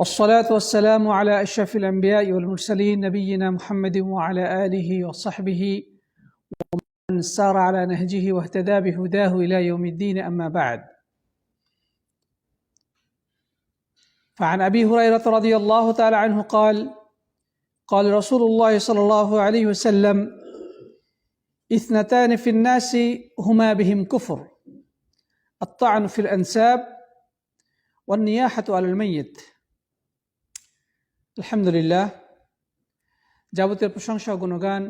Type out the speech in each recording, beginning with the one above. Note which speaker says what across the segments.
Speaker 1: والصلاة والسلام على أشرف الأنبياء والمرسلين نبينا محمد وعلى آله وصحبه ومن سار على نهجه واهتدى بهداه إلى يوم الدين أما بعد فعن أبي هريرة رضي الله تعالى عنه قال قال رسول الله صلى الله عليه وسلم اثنتان في الناس هما بهم كفر الطعن في الأنساب والنياحة على الميت আলহামদুলিল্লাহ যাবতীয় প্রশংসা গুণগান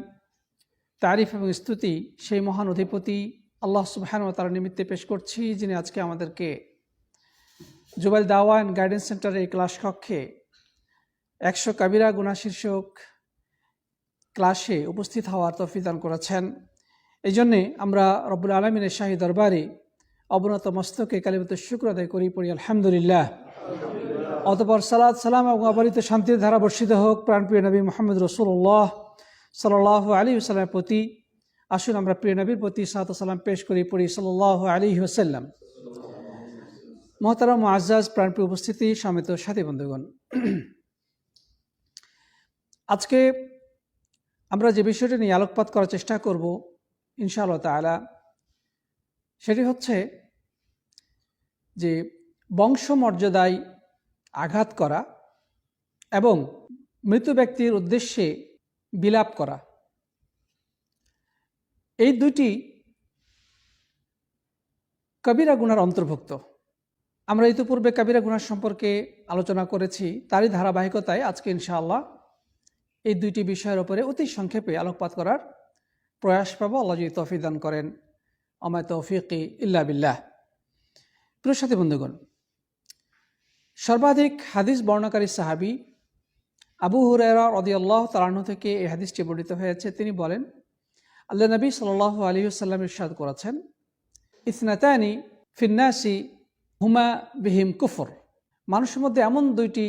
Speaker 1: তারিফ এবং স্তুতি সেই মহান অধিপতি আল্লাহ সুবাহান ও তার নিমিত্তে পেশ করছি যিনি আজকে আমাদেরকে জুবাইল দাওয়ান গাইডেন্স সেন্টারের ক্লাস কক্ষে একশো কাবিরা গুণা শীর্ষক ক্লাসে উপস্থিত হওয়ার তফিদান করেছেন এই জন্যে আমরা রবুল আলমিনের শাহী দরবারে অবনত মস্তকে কালিমত শুক্র আদায় করি পড়ি আলহামদুলিল্লাহ অতপর সালাদ সালাম এবং অবারিত শান্তির ধারা বর্ষিত হোক প্রাণপ্রিয় নবী মোহাম্মদ রসুল্লাহ সাল্লাহ আলী সাল্লামের প্রতি আসুন আমরা প্রিয় নবীর প্রতি সাত সালাম পেশ করি পড়ি সাল্লাহ আলী ওসাল্লাম মহতারাম আজাজ প্রাণপ্রিয় উপস্থিতি সমেত সাথী বন্ধুগণ আজকে আমরা যে বিষয়টি নিয়ে আলোকপাত করার চেষ্টা করব ইনশাআল্লাহ তালা সেটি হচ্ছে যে বংশ মর্যাদায় আঘাত করা এবং মৃত ব্যক্তির উদ্দেশ্যে বিলাপ করা এই দুটি কবিরা গুনার অন্তর্ভুক্ত আমরা ইতিপূর্বে কবিরা গুনার সম্পর্কে আলোচনা করেছি তারই ধারাবাহিকতায় আজকে ইনশাআল্লাহ এই দুইটি বিষয়ের ওপরে অতি সংক্ষেপে আলোকপাত করার প্রয়াস পাবো আল্লাহ যদি করেন অমায় তৌফিক ইল্লা বিল্লাহ প্রিয় সাথী বন্ধুগণ সর্বাধিক হাদিস বর্ণাকারী সাহাবি আবু হুরায়রা রদিয়াল্লাহ তালানু থেকে এই হাদিসটি বর্ণিত হয়েছে তিনি বলেন আল্লাহ নবী সাল আলী সাল্লাম ইরশাদ করেছেন ইসনাতানি ফিন্নাসি হুমা বিহিম কুফর মানুষের মধ্যে এমন দুইটি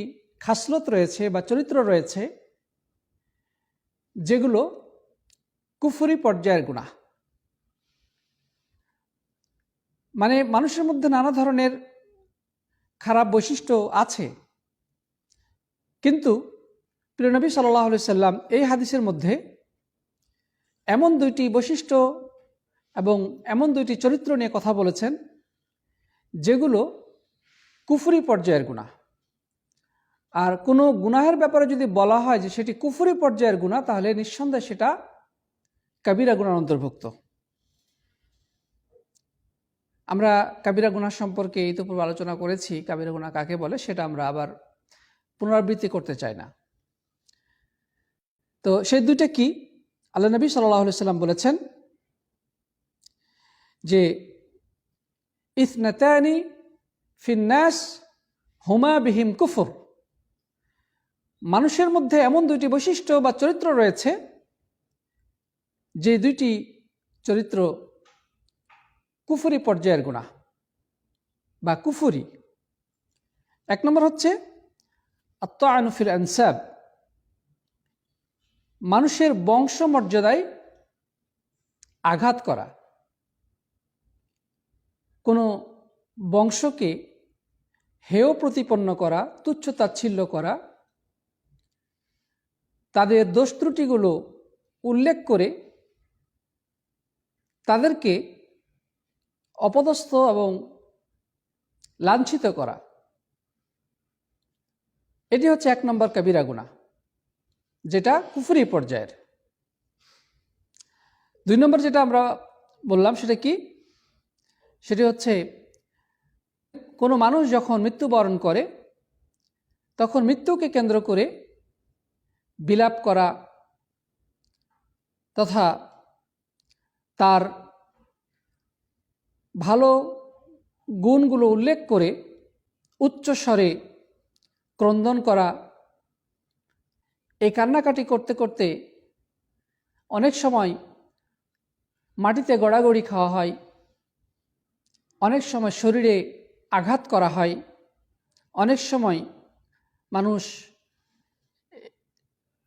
Speaker 1: খাসলত রয়েছে বা চরিত্র রয়েছে যেগুলো কুফুরি পর্যায়ের গুণা মানে মানুষের মধ্যে নানা ধরনের খারাপ বৈশিষ্ট্য আছে কিন্তু প্রিয়নবী সাল্লাহ সাল্লাম এই হাদিসের মধ্যে এমন দুইটি বৈশিষ্ট্য এবং এমন দুইটি চরিত্র নিয়ে কথা বলেছেন যেগুলো কুফুরি পর্যায়ের গুণা আর কোনো গুনাহের ব্যাপারে যদি বলা হয় যে সেটি কুফুরি পর্যায়ের গুণা তাহলে নিঃসন্দেহে সেটা কাবিরা গুণার অন্তর্ভুক্ত আমরা কাবিরা গুণা সম্পর্কে ইতিপূর্বে আলোচনা করেছি কাবিরা গুণা কাকে বলে সেটা আমরা আবার পুনরাবৃত্তি করতে চাই না তো সেই দুইটা কি আল্লাহ নবী সাল্লাহ সাল্লাম বলেছেন যে ইসনাতানি ফিন্নাস হুমা বিহিম কুফর মানুষের মধ্যে এমন দুইটি বৈশিষ্ট্য বা চরিত্র রয়েছে যে দুইটি চরিত্র কুফুরি পর্যায়ের গুণা বা কুফুরি এক নম্বর হচ্ছে আত্মায়নফিল অ্যানসাব মানুষের বংশ মর্যাদায় আঘাত করা কোনো বংশকে হেয় প্রতিপন্ন করা তুচ্ছ তাচ্ছিল্য করা তাদের দোষ ত্রুটিগুলো উল্লেখ করে তাদেরকে অপদস্থ এবং লাঞ্ছিত করা এটি হচ্ছে এক নম্বর কাবিরা গুণা যেটা কুফুরি পর্যায়ের দুই নম্বর যেটা আমরা বললাম সেটা কি সেটি হচ্ছে কোনো মানুষ যখন মৃত্যুবরণ করে তখন মৃত্যুকে কেন্দ্র করে বিলাপ করা তথা তার ভালো গুণগুলো উল্লেখ করে উচ্চস্বরে ক্রন্দন করা এই কান্নাকাটি করতে করতে অনেক সময় মাটিতে গড়াগড়ি খাওয়া হয় অনেক সময় শরীরে আঘাত করা হয় অনেক সময় মানুষ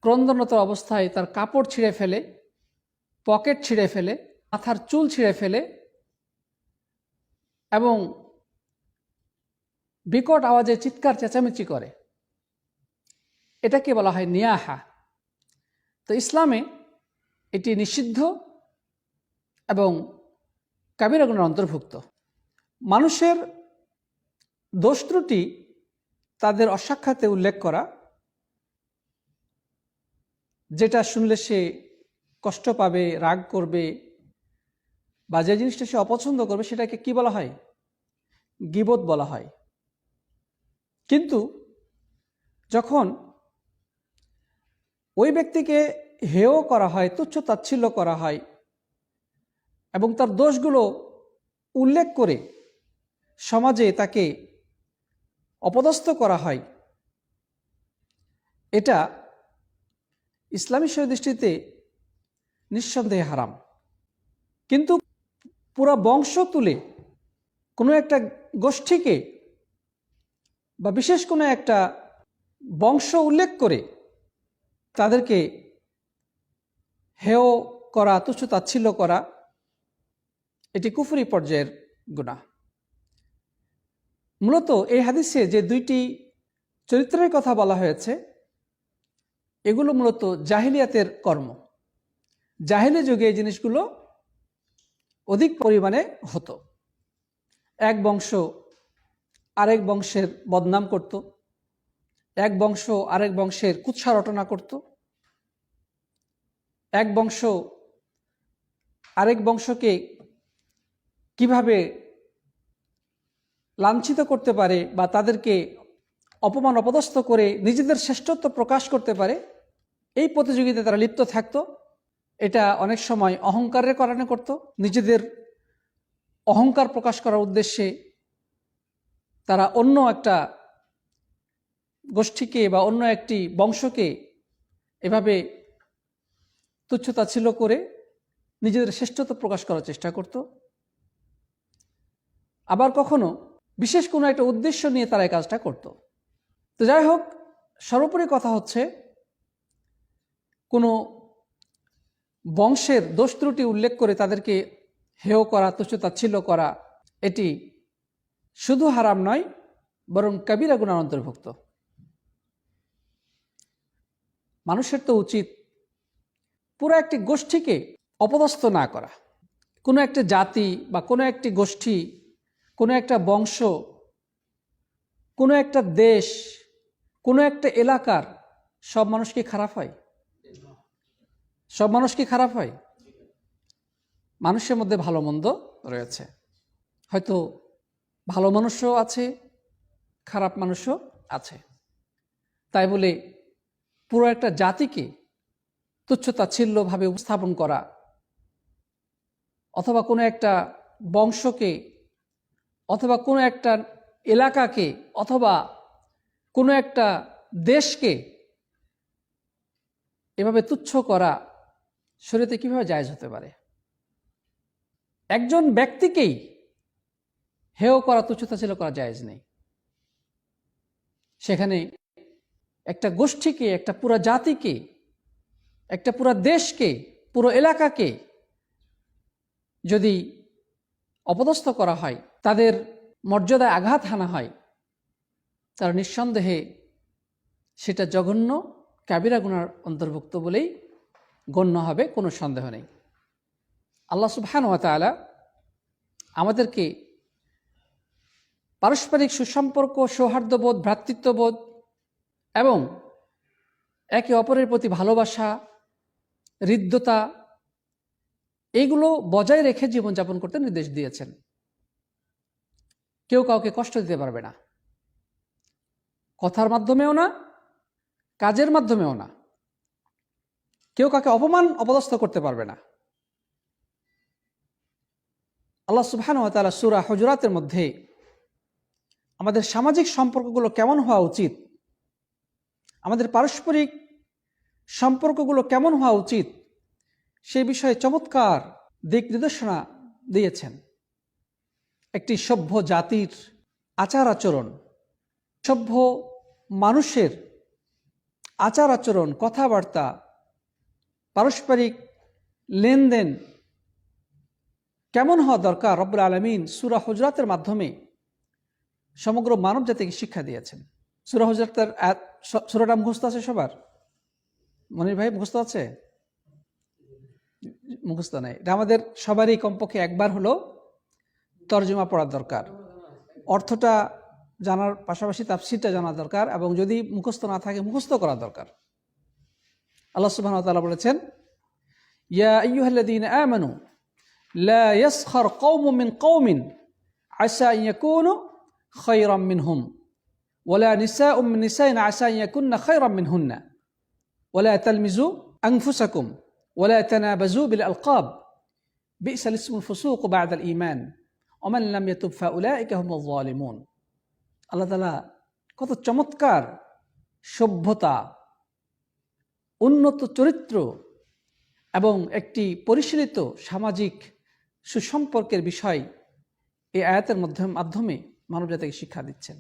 Speaker 1: ক্রন্দনত অবস্থায় তার কাপড় ছিঁড়ে ফেলে পকেট ছিঁড়ে ফেলে মাথার চুল ছিঁড়ে ফেলে এবং বিকট আওয়াজে চিৎকার চেঁচামেচি করে এটাকে বলা হয় নিয়াহা তো ইসলামে এটি নিষিদ্ধ এবং কাবিরাগুনের অন্তর্ভুক্ত মানুষের দোষ ত্রুটি তাদের অসাক্ষাতে উল্লেখ করা যেটা শুনলে সে কষ্ট পাবে রাগ করবে বা যে জিনিসটা সে অপছন্দ করবে সেটাকে কি বলা হয় গিবত বলা হয় কিন্তু যখন ওই ব্যক্তিকে হেয় করা হয় তুচ্ছ তাচ্ছিল্য করা হয় এবং তার দোষগুলো উল্লেখ করে সমাজে তাকে অপদস্থ করা হয় এটা ইসলামী দৃষ্টিতে নিঃসন্দেহে হারাম কিন্তু পুরা বংশ তুলে কোনো একটা গোষ্ঠীকে বা বিশেষ কোনো একটা বংশ উল্লেখ করে তাদেরকে হেয় করা তুচ্ছ তাচ্ছিল্য করা এটি কুফুরি পর্যায়ের গুণা মূলত এই হাদিসে যে দুইটি চরিত্রের কথা বলা হয়েছে এগুলো মূলত জাহিলিয়াতের কর্ম জাহিলি যুগে এই জিনিসগুলো অধিক পরিমাণে হতো এক বংশ আরেক বংশের বদনাম করত এক বংশ আরেক বংশের কুৎসা রটনা করত এক বংশ আরেক বংশকে কিভাবে লাঞ্ছিত করতে পারে বা তাদেরকে অপমান অপদস্থ করে নিজেদের শ্রেষ্ঠত্ব প্রকাশ করতে পারে এই প্রতিযোগিতায় তারা লিপ্ত থাকতো এটা অনেক সময় অহংকারের কারণে করত নিজেদের অহংকার প্রকাশ করার উদ্দেশ্যে তারা অন্য একটা গোষ্ঠীকে বা অন্য একটি বংশকে এভাবে তুচ্ছতা ছিল করে নিজেদের শ্রেষ্ঠত্ব প্রকাশ করার চেষ্টা করত আবার কখনো বিশেষ কোনো একটা উদ্দেশ্য নিয়ে তারা এই কাজটা করত তো যাই হোক সর্বোপরি কথা হচ্ছে কোনো বংশের দোষ ত্রুটি উল্লেখ করে তাদেরকে হেয় করা তুচ্ছতাচ্ছিল্য করা এটি শুধু হারাম নয় বরং কাবিরা গুণার অন্তর্ভুক্ত মানুষের তো উচিত পুরো একটি গোষ্ঠীকে অপদস্থ না করা কোনো একটা জাতি বা কোনো একটি গোষ্ঠী কোনো একটা বংশ কোনো একটা দেশ কোনো একটা এলাকার সব মানুষকে খারাপ হয় সব মানুষ কি খারাপ হয় মানুষের মধ্যে ভালো মন্দ রয়েছে হয়তো ভালো মানুষও আছে খারাপ মানুষও আছে তাই বলে পুরো একটা জাতিকে তুচ্ছতাচ্ছিল্যভাবে উপস্থাপন করা অথবা কোনো একটা বংশকে অথবা কোনো একটা এলাকাকে অথবা কোনো একটা দেশকে এভাবে তুচ্ছ করা শরীরে কীভাবে জায়জ হতে পারে একজন ব্যক্তিকেই হেয় করা তুচ্ছতা ছিল করা জায়জ নেই সেখানে একটা গোষ্ঠীকে একটা পুরা জাতিকে একটা পুরা দেশকে পুরো এলাকাকে যদি অপদস্থ করা হয় তাদের মর্যাদায় আঘাত হানা হয় তারা নিঃসন্দেহে সেটা জঘন্য কাবিরা গুনার অন্তর্ভুক্ত বলেই গণ্য হবে কোনো সন্দেহ নেই আল্লাহ আলা আমাদেরকে পারস্পরিক সুসম্পর্ক সৌহার্দ্যবোধ ভ্রাতৃত্ববোধ এবং একে অপরের প্রতি ভালোবাসা হৃদ্যতা এইগুলো বজায় রেখে জীবনযাপন করতে নির্দেশ দিয়েছেন কেউ কাউকে কষ্ট দিতে পারবে না কথার মাধ্যমেও না কাজের মাধ্যমেও না কেউ কাকে অপমান অপদস্থ করতে পারবে না আল্লাহ সুবহান তালা সুরা হজরাতের মধ্যে আমাদের সামাজিক সম্পর্কগুলো কেমন হওয়া উচিত আমাদের পারস্পরিক সম্পর্কগুলো কেমন হওয়া উচিত সেই বিষয়ে চমৎকার দিক নির্দেশনা দিয়েছেন একটি সভ্য জাতির আচার আচরণ সভ্য মানুষের আচার আচরণ কথাবার্তা পারস্পরিক লেনদেন কেমন হওয়া দরকার রব্বুল আলমিন সুরা হজরাতের মাধ্যমে সমগ্র মানব জাতিকে শিক্ষা দিয়েছেন সুরা হজরাতের সুরাটা মুখস্ত আছে সবার মনির ভাই মুখস্ত আছে মুখস্ত নাই এটা আমাদের সবারই কমপক্ষে একবার হলো তর্জমা পড়ার দরকার অর্থটা জানার পাশাপাশি তাপসিটা জানা দরকার এবং যদি মুখস্থ না থাকে মুখস্থ করা দরকার الله سبحانه وتعالى বলেছেন يا ايها الذين امنوا لا يسخر قوم من قوم عسى ان يكونوا خيرا منهم ولا نساء من نساء عسى ان يكن خيرا منهن ولا تلمزوا انفسكم ولا تنابزوا بالالقاب بئس الاسم الفسوق بعد الايمان ومن لم يتب فاولئك هم الظالمون الله تعالى কত চমৎকার شبطا উন্নত চরিত্র এবং একটি পরিশীলিত সামাজিক সুসম্পর্কের বিষয় এই আয়াতের মধ্যে মাধ্যমে মানব জাতিকে শিক্ষা দিচ্ছেন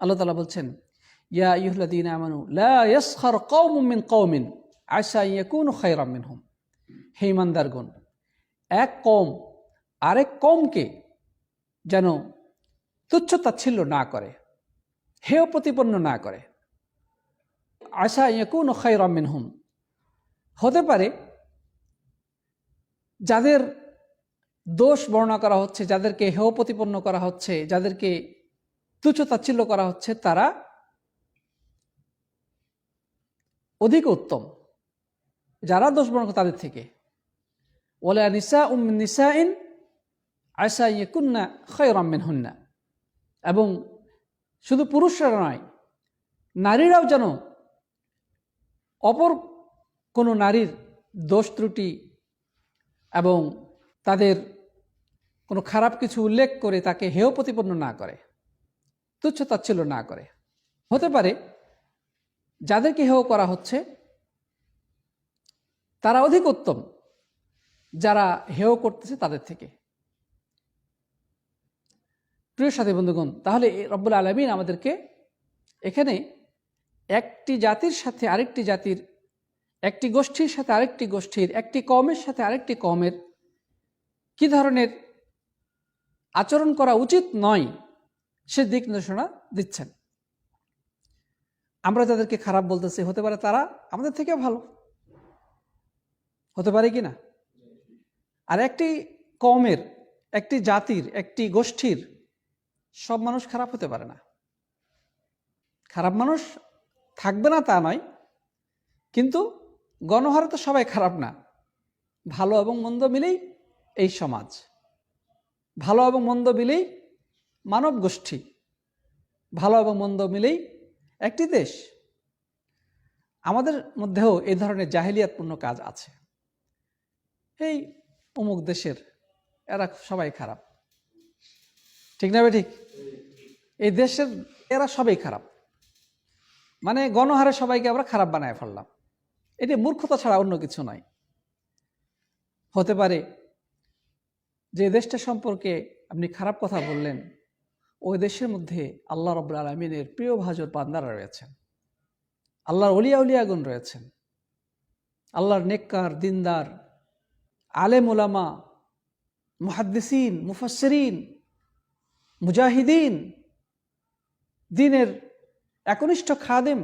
Speaker 1: আল্লাহ তালা বলছেন ইয়া ইহুল্লাদিন আমানু লাসখার কৌমিন কৌমিন আয়সা ইয়াকুন খায়রামিন হোম হে ইমানদারগণ এক কম আরেক কমকে যেন তুচ্ছতাচ্ছিল্য না করে হেয় প্রতিপন্ন না করে আশা ইয়াকুন খাই রমিন হুম হতে পারে যাদের দোষ বর্ণনা করা হচ্ছে যাদেরকে হেয় প্রতিপন্ন করা হচ্ছে যাদেরকে তুচ্ছতাচ্ছিল্য করা হচ্ছে তারা অধিক উত্তম যারা দোষ বর্ণ তাদের থেকে বলে নিসা উম নিসা ইন আয়সা খয় খয়রাম্মিন হুন্না এবং শুধু পুরুষরা নয় নারীরাও যেন অপর কোনো নারীর দোষ ত্রুটি এবং তাদের কোনো খারাপ কিছু উল্লেখ করে তাকে হেয় প্রতিপন্ন না করে তুচ্ছ তাচ্ছিল্য না করে হতে পারে যাদেরকে হেয় করা হচ্ছে তারা অধিক উত্তম যারা হেয় করতেছে তাদের থেকে প্রিয় সাথী বন্ধুগণ তাহলে রব্বুল আলমিন আমাদেরকে এখানে একটি জাতির সাথে আরেকটি জাতির একটি গোষ্ঠীর সাথে আরেকটি গোষ্ঠীর একটি কমের সাথে আরেকটি কমের কি ধরনের আচরণ করা উচিত নয় সে দিক নির্দেশনা দিচ্ছেন আমরা যাদেরকে খারাপ বলতেছি হতে পারে তারা আমাদের থেকে ভালো হতে পারে কি না আর একটি কমের একটি জাতির একটি গোষ্ঠীর সব মানুষ খারাপ হতে পারে না খারাপ মানুষ থাকবে না তা নয় কিন্তু গণহারে তো সবাই খারাপ না ভালো এবং মন্দ মিলেই এই সমাজ ভালো এবং মন্দ মিলেই মানব গোষ্ঠী ভালো এবং মন্দ মিলেই একটি দেশ আমাদের মধ্যেও এই ধরনের জাহিলিয়াতপূর্ণ কাজ আছে এই অমুক দেশের এরা সবাই খারাপ ঠিক না ঠিক এই দেশের এরা সবাই খারাপ মানে গণহারে সবাইকে আমরা খারাপ বানায় ফেললাম এটি মূর্খতা ছাড়া অন্য কিছু নয় হতে পারে যে দেশটা সম্পর্কে আপনি খারাপ কথা বললেন ওই দেশের মধ্যে আল্লাহ রব আলমিনের প্রিয় ভাজর পান্দারা রয়েছেন আল্লাহর অলিয়া উলিয়াগুন রয়েছেন আল্লাহর নেককার দিনদার আলেম ওলামা মুহাদ্দিসিন মুফাসরিন মুজাহিদিন দিনের একনিষ্ঠ খাদেম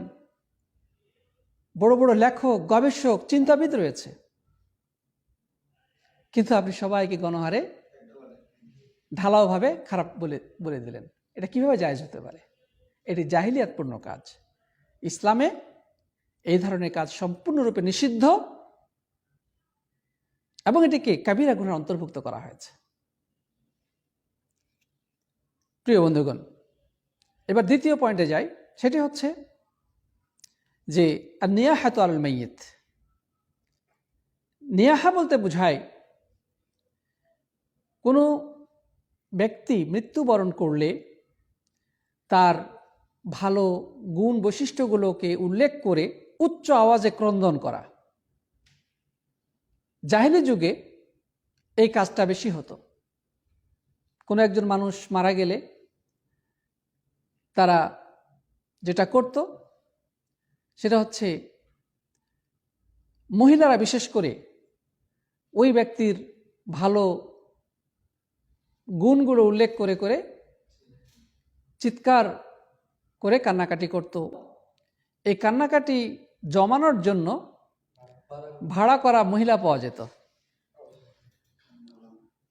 Speaker 1: বড় বড় লেখক গবেষক চিন্তাবিদ রয়েছে কিন্তু আপনি সবাইকে গণহারে ঢালাওভাবে খারাপ বলে বলে দিলেন এটা কিভাবে জায়জ হতে পারে এটি জাহিলিয়াতপূর্ণ কাজ ইসলামে এই ধরনের কাজ সম্পূর্ণরূপে নিষিদ্ধ এবং এটিকে কাবিরা গুণের অন্তর্ভুক্ত করা হয়েছে প্রিয় বন্ধুগণ এবার দ্বিতীয় পয়েন্টে যাই সেটি হচ্ছে যে নিয়াহাত আল মাইয়িত নিয়াহা বলতে বোঝায় কোনো ব্যক্তি মৃত্যুবরণ করলে তার ভালো গুণ বৈশিষ্ট্যগুলোকে উল্লেখ করে উচ্চ আওয়াজে ক্রন্দন করা জাহিনী যুগে এই কাজটা বেশি হতো কোনো একজন মানুষ মারা গেলে তারা যেটা করত সেটা হচ্ছে মহিলারা বিশেষ করে ওই ব্যক্তির ভালো গুণগুলো উল্লেখ করে করে চিৎকার করে কান্নাকাটি করত এই কান্নাকাটি জমানোর জন্য ভাড়া করা মহিলা পাওয়া যেত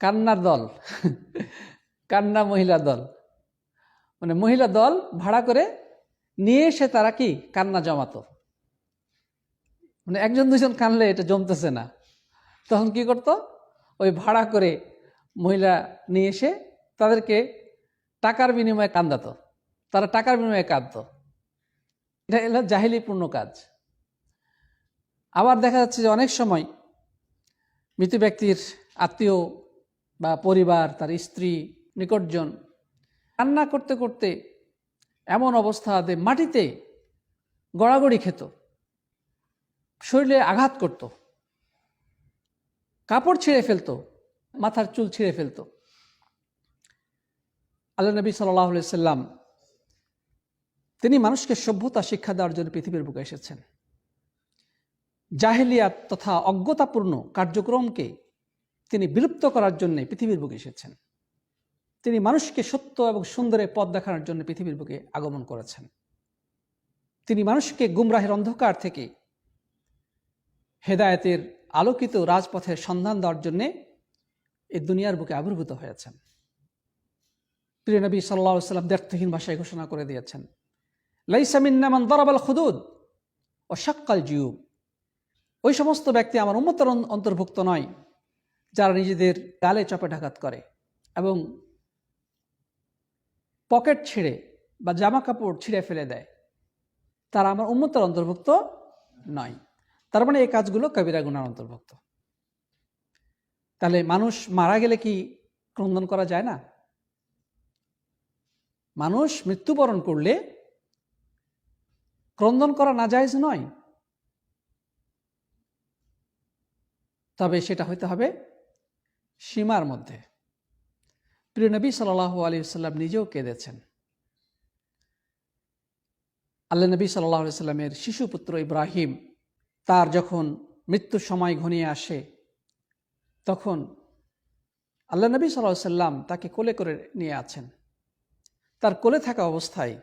Speaker 1: কান্নার দল কান্না মহিলা দল মানে মহিলা দল ভাড়া করে নিয়ে এসে তারা কি কান্না জমাতো মানে একজন দুজন কানলে এটা জমতেছে না তখন কি করত ওই ভাড়া করে মহিলা নিয়ে এসে তাদেরকে টাকার বিনিময়ে কান্দাত তারা টাকার বিনিময়ে কাঁদত এটা এলো জাহিলিপূর্ণ কাজ আবার দেখা যাচ্ছে যে অনেক সময় মৃত ব্যক্তির আত্মীয় বা পরিবার তার স্ত্রী নিকটজন কান্না করতে করতে এমন অবস্থাতে মাটিতে গড়াগড়ি খেত শরীরে আঘাত করত কাপড় ছিঁড়ে ফেলত মাথার চুল ছিঁড়ে ফেলত আল্লাহ নবী সাল্লি সাল্লাম তিনি মানুষকে সভ্যতা শিক্ষা দেওয়ার জন্য পৃথিবীর বুকে এসেছেন জাহেলিয়াত তথা অজ্ঞতাপূর্ণ কার্যক্রমকে তিনি বিলুপ্ত করার জন্যে পৃথিবীর বুকে এসেছেন তিনি মানুষকে সত্য এবং সুন্দরের পথ দেখানোর জন্য পৃথিবীর বুকে আগমন করেছেন তিনি মানুষকে গুমরাহের অন্ধকার থেকে হেদায়তের আলোকিত রাজপথের সন্ধান দেওয়ার জন্যে এই দুনিয়ার বুকে আবির্ভূত হয়েছেন প্রিয় নবী সাল্লা সাল্লাম দ্ব্যর্থহীন ভাষায় ঘোষণা করে দিয়েছেন লাইসামিন্নামান দরাবাল খুদুদ ও সাক্কাল জিউব ওই সমস্ত ব্যক্তি আমার উন্মতর অন্তর্ভুক্ত নয় যারা নিজেদের গালে চপে করে এবং পকেট ছিঁড়ে বা জামা কাপড় ছিঁড়ে ফেলে দেয় তারা আমার উন্মতার অন্তর্ভুক্ত নয় তার মানে এই কাজগুলো কবিরা গুণার অন্তর্ভুক্ত তাহলে মানুষ মারা গেলে কি ক্রন্দন করা যায় না মানুষ মৃত্যুবরণ করলে ক্রন্দন করা না যায় নয় তবে সেটা হইতে হবে সীমার মধ্যে প্রিয় নবী সাল্লাহ আলী সাল্লাম নিজেও কেঁদেছেন আল্লাহ নবী সাল্লাহ সাল্লামের শিশুপুত্র ইব্রাহিম তার যখন মৃত্যু সময় ঘনিয়ে আসে তখন আল্লাহ নবী সাল্লাহ সাল্লাম তাকে কোলে করে নিয়ে আছেন তার কোলে থাকা অবস্থায়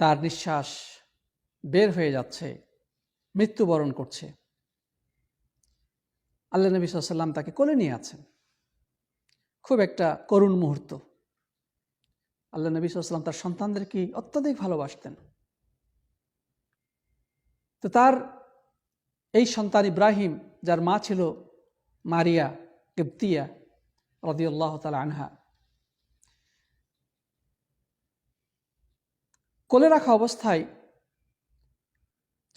Speaker 1: তার নিঃশ্বাস বের হয়ে যাচ্ছে মৃত্যুবরণ করছে আল্লাহ নবী সাল্লাম তাকে কোলে নিয়ে আছেন খুব একটা করুণ মুহূর্ত আল্লাহ নবী সাল্লাম তার সন্তানদেরকে অত্যাধিক ভালোবাসতেন তো তার এই সন্তান ইব্রাহিম যার মা ছিল মারিয়া কিপ্তিয়া রদিউল্লাহ তাল আনহা কোলে রাখা অবস্থায়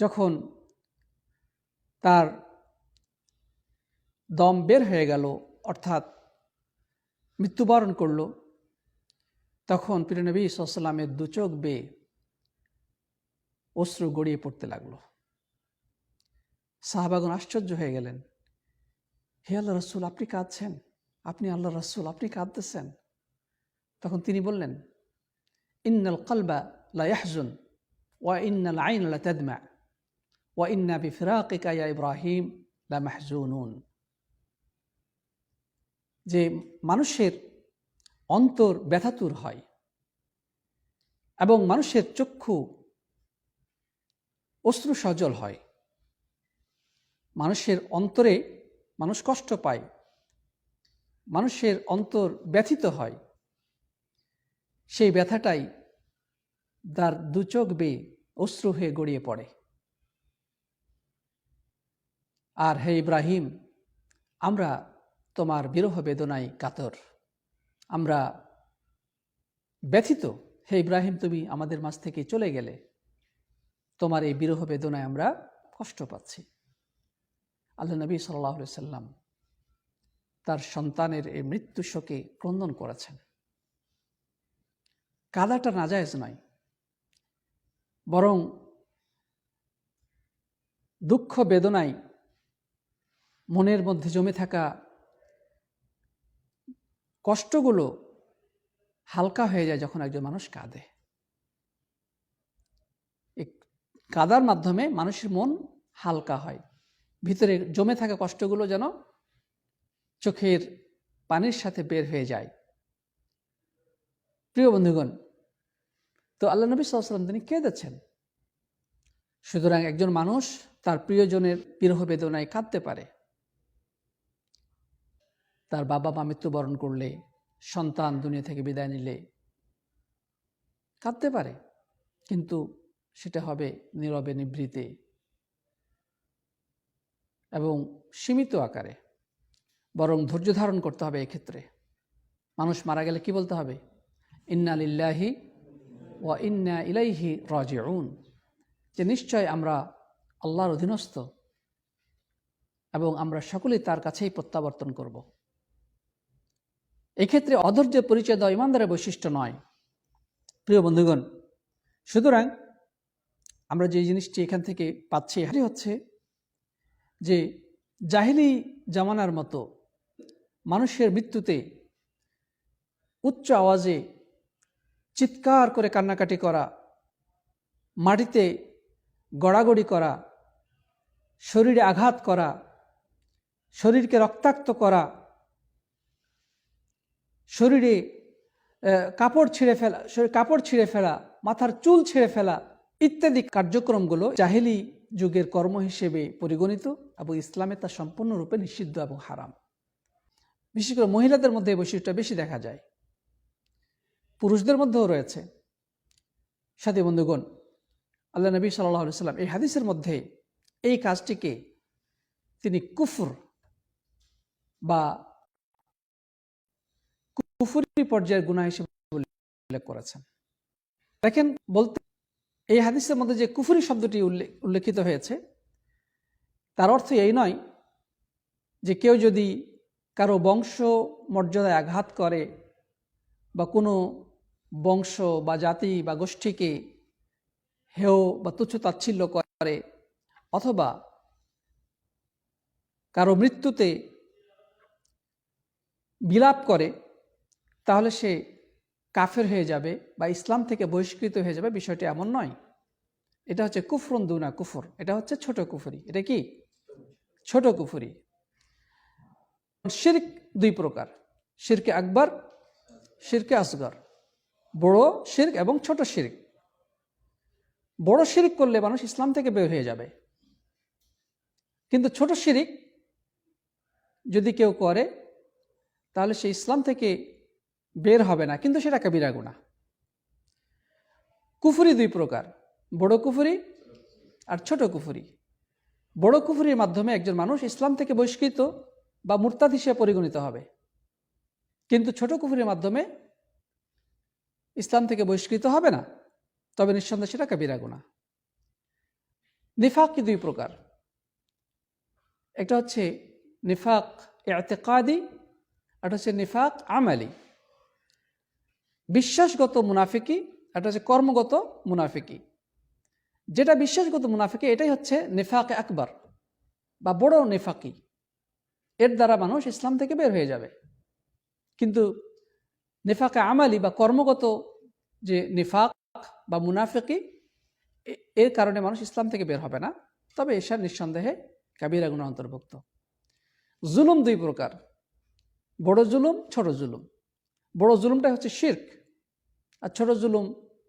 Speaker 1: যখন তার দম বের হয়ে গেল অর্থাৎ মৃত্যুবরণ করল তখন প্রিয়নবী দু চোখ বেয়ে অশ্রু গড়িয়ে পড়তে লাগলো সাহাবাগন আশ্চর্য হয়ে গেলেন হে আল্লাহ রসুল আপনি কাঁদছেন আপনি আল্লাহ রসুল আপনি কাঁদতেছেন তখন তিনি বললেন ইন্নাল কলবা লাহজুন ওয়া ইন্নাল আইন লা তাদমা ও ইন্না বি ফিরাকিকা ইয়া ইব্রাহিম লা মাহজুনুন যে মানুষের অন্তর ব্যথাতুর হয় এবং মানুষের চক্ষু অশ্রু সজল হয় মানুষের অন্তরে মানুষ কষ্ট পায় মানুষের অন্তর ব্যথিত হয় সেই ব্যথাটাই তার দুচোখ বেয়ে অশ্রু হয়ে গড়িয়ে পড়ে আর হে ইব্রাহিম আমরা তোমার বিরহ বেদনায় কাতর আমরা ব্যথিত হে ইব্রাহিম তুমি আমাদের মাছ থেকে চলে গেলে তোমার এই বিরহ বেদনায় আমরা কষ্ট পাচ্ছি আল্লাহ নবী সাল্লাহ সাল্লাম তার সন্তানের এই মৃত্যু শোকে ক্রন্দন করেছেন কাদাটা নাজায়জ নয় বরং দুঃখ বেদনায় মনের মধ্যে জমে থাকা কষ্টগুলো হালকা হয়ে যায় যখন একজন মানুষ কাঁদে কাদার মাধ্যমে মানুষের মন হালকা হয় ভিতরে জমে থাকা কষ্টগুলো যেন চোখের পানির সাথে বের হয়ে যায় প্রিয় বন্ধুগণ তো আল্লাহ নবী সাল্লাম তিনি কেঁদেছেন সুতরাং একজন মানুষ তার প্রিয়জনের বিরহ বেদনায় কাঁদতে পারে তার বাবা মা মৃত্যুবরণ করলে সন্তান দুনিয়া থেকে বিদায় নিলে কাঁদতে পারে কিন্তু সেটা হবে নীরবে নিবৃতে এবং সীমিত আকারে বরং ধৈর্য ধারণ করতে হবে এক্ষেত্রে মানুষ মারা গেলে কি বলতে হবে ইন্না লিল্লাহি ও ইন্না ইলাইহি রাজ যে নিশ্চয় আমরা আল্লাহর অধীনস্থ এবং আমরা সকলেই তার কাছেই প্রত্যাবর্তন করব এক্ষেত্রে অধৈর্য পরিচয় দেওয়া ইমানদারের বৈশিষ্ট্য নয় প্রিয় বন্ধুগণ সুতরাং আমরা যে জিনিসটি এখান থেকে পাচ্ছি এটি হচ্ছে যে জাহিলি জামানার মতো মানুষের মৃত্যুতে উচ্চ আওয়াজে চিৎকার করে কান্নাকাটি করা মাটিতে গড়াগড়ি করা শরীরে আঘাত করা শরীরকে রক্তাক্ত করা শরীরে কাপড় ছিঁড়ে ফেলা শরীর কাপড় ছিঁড়ে ফেলা মাথার চুল ছিঁড়ে ফেলা ইত্যাদি কার্যক্রমগুলো জাহেলি যুগের কর্ম হিসেবে পরিগণিত এবং ইসলামে তা সম্পূর্ণরূপে নিষিদ্ধ এবং হারাম বিশেষ করে মহিলাদের মধ্যে এই বৈশিষ্ট্য বেশি দেখা যায় পুরুষদের মধ্যেও রয়েছে সাথী বন্ধুগণ আল্লাহ নবী সাল্লাহ সাল্লাম এই হাদিসের মধ্যে এই কাজটিকে তিনি কুফর বা কুফুরি পর্যায়ের গুণা হিসেবে উল্লেখ করেছেন দেখেন বলতে এই হাদিসের মধ্যে যে কুফুরি শব্দটি উল্লেখ উল্লেখিত হয়েছে তার অর্থ এই নয় যে কেউ যদি কারো বংশ মর্যাদায় আঘাত করে বা কোনো বংশ বা জাতি বা গোষ্ঠীকে হেয় বা তুচ্ছ তাচ্ছিল্য করে অথবা কারো মৃত্যুতে বিলাপ করে তাহলে সে কাফের হয়ে যাবে বা ইসলাম থেকে বহিষ্কৃত হয়ে যাবে বিষয়টি এমন নয় এটা হচ্ছে কুফরুন দুনা কুফর এটা হচ্ছে ছোট কুফুরি এটা কি ছোট কুফুরি শির্ক দুই প্রকার শিরকে আকবর শিরকে আসগর বড় শির্ক এবং ছোট শির্ক বড় শিরিক করলে মানুষ ইসলাম থেকে বের হয়ে যাবে কিন্তু ছোট শিরিক যদি কেউ করে তাহলে সে ইসলাম থেকে বের হবে না কিন্তু সেটা কাবিরা গুণা কুফুরি দুই প্রকার বড় কুফুরি আর ছোট কুফুরি বড় কুফুরির মাধ্যমে একজন মানুষ ইসলাম থেকে বহিষ্কৃত বা মুরতাদ হিসেবে পরিগণিত হবে কিন্তু ছোট কুফুরির মাধ্যমে ইসলাম থেকে বহিষ্কৃত হবে না তবে নিঃসন্দেহ সেটা কাবিরা গুণা নিফাক দুই প্রকার একটা হচ্ছে নিফাক কাদি আর হচ্ছে নিফাক আমালি বিশ্বাসগত মুনাফিকি একটা হচ্ছে কর্মগত মুনাফিকি যেটা বিশ্বাসগত মুনাফিকি এটাই হচ্ছে নেফাকে আকবর বা বড় নেফাকি এর দ্বারা মানুষ ইসলাম থেকে বের হয়ে যাবে কিন্তু নেফাকে আমালি বা কর্মগত যে নেফাক বা মুনাফিকি এর কারণে মানুষ ইসলাম থেকে বের হবে না তবে এশার নিঃসন্দেহে কাবিরা গুণ অন্তর্ভুক্ত জুলুম দুই প্রকার বড় জুলুম ছোট জুলুম বড় জুলুমটা হচ্ছে শির্ক আর ছোটো জুলুম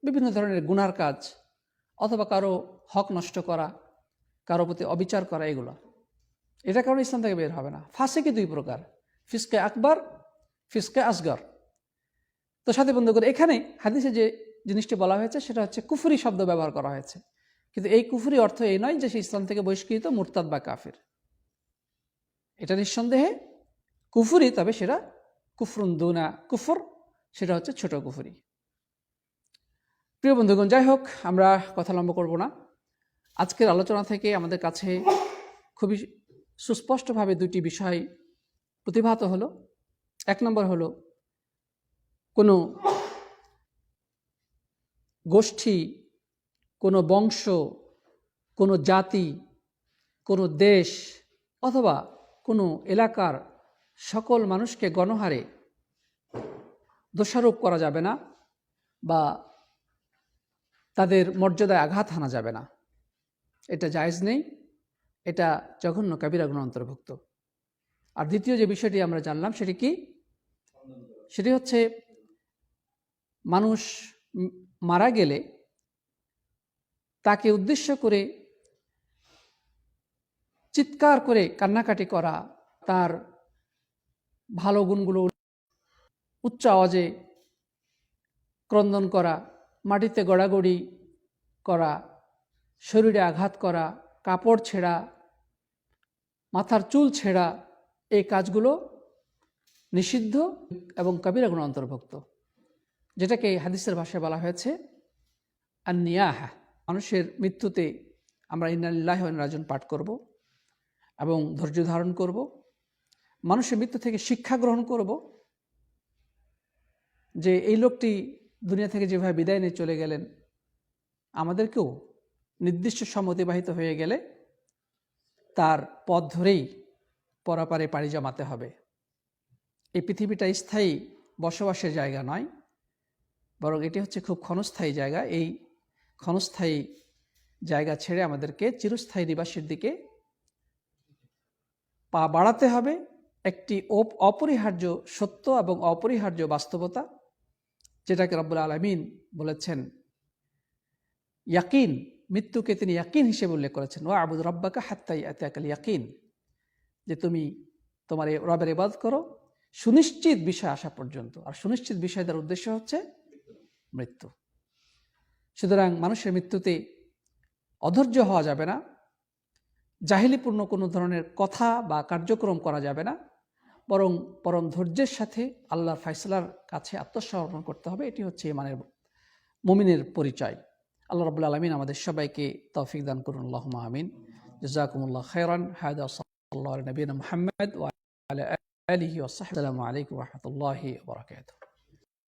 Speaker 1: বিভিন্ন ধরনের গুনার কাজ অথবা কারো হক নষ্ট করা কারো প্রতি অবিচার করা এগুলো এটা কারণে ইসলাম থেকে বের হবে না ফাঁসেকে দুই প্রকার ফিসকে আকবর ফিসকে আসগর তো সাথে বন্ধু করে এখানে হাদিসে যে জিনিসটি বলা হয়েছে সেটা হচ্ছে কুফুরি শব্দ ব্যবহার করা হয়েছে কিন্তু এই কুফুরি অর্থ এই নয় যে সে ইসলাম থেকে বহিষ্কৃত মুরতাদ বা কাফির এটা নিঃসন্দেহে কুফুরি তবে সেটা কুফরুন দুনা কুফর সেটা হচ্ছে ছোট কুফুরি প্রিয় বন্ধুগণ যাই হোক আমরা কথা লম্বা করব না আজকের আলোচনা থেকে আমাদের কাছে খুবই সুস্পষ্টভাবে দুটি বিষয় প্রতিভাত হলো এক নম্বর হলো কোনো গোষ্ঠী কোনো বংশ কোনো জাতি কোনো দেশ অথবা কোনো এলাকার সকল মানুষকে গণহারে দোষারোপ করা যাবে না বা তাদের মর্যাদায় আঘাত হানা যাবে না এটা জায়জ নেই এটা জঘন্য কাবিরা গুণ অন্তর্ভুক্ত আর দ্বিতীয় যে বিষয়টি আমরা জানলাম সেটি কি সেটি হচ্ছে মানুষ মারা গেলে তাকে উদ্দেশ্য করে চিৎকার করে কান্নাকাটি করা তার ভালো গুণগুলো উচ্চ আওয়াজে ক্রন্দন করা মাটিতে গড়াগড়ি করা শরীরে আঘাত করা কাপড় ছেঁড়া মাথার চুল ছেঁড়া এই কাজগুলো নিষিদ্ধ এবং কবিরা গুণ অন্তর্ভুক্ত যেটাকে হাদিসের ভাষায় বলা হয়েছে আন্নিয়াহা মানুষের মৃত্যুতে আমরা ইন্নাল্লাহ রাজন পাঠ করব এবং ধৈর্য ধারণ করব মানুষের মৃত্যু থেকে শিক্ষা গ্রহণ করব যে এই লোকটি দুনিয়া থেকে যেভাবে বিদায় নিয়ে চলে গেলেন আমাদেরকেও নির্দিষ্ট সময় অতিবাহিত হয়ে গেলে তার পথ ধরেই পরাপারে পাড়ি জমাতে হবে এই পৃথিবীটা স্থায়ী বসবাসের জায়গা নয় বরং এটি হচ্ছে খুব ক্ষণস্থায়ী জায়গা এই ক্ষণস্থায়ী জায়গা ছেড়ে আমাদেরকে চিরস্থায়ী নিবাসের দিকে পা বাড়াতে হবে একটি অপরিহার্য সত্য এবং অপরিহার্য বাস্তবতা যেটাকে রব্বুল আলমিন বলেছেন ইয়াকিন মৃত্যুকে তিনি ইয়াকিন হিসেবে উল্লেখ করেছেন ও আবুদ রব্বাকে হাত্তাই আতিয়াকাল ইয়াকিন যে তুমি তোমার এই রবের এবাদ করো সুনিশ্চিত বিষয় আসা পর্যন্ত আর সুনিশ্চিত বিষয় তার উদ্দেশ্য হচ্ছে মৃত্যু সুতরাং মানুষের মৃত্যুতে অধৈর্য হওয়া যাবে না জাহিলিপূর্ণ কোনো ধরনের কথা বা কার্যক্রম করা যাবে না বরং পরম ধৈর্যের সাথে আল্লাহর ফাইসলার কাছে আত্মসমর্পণ করতে হবে এটি হচ্ছে ইমানের মুমিনের পরিচয় আল্লাহ রবুল্লা আলমিন আমাদের সবাইকে তৌফিক দান করুন আল্লাহ আমিন জাকুমুল্লাহ খেরান হায়দা নবীন মোহাম্মদ আলহি ওসালামু আলাইকুম রহমতুল্লাহি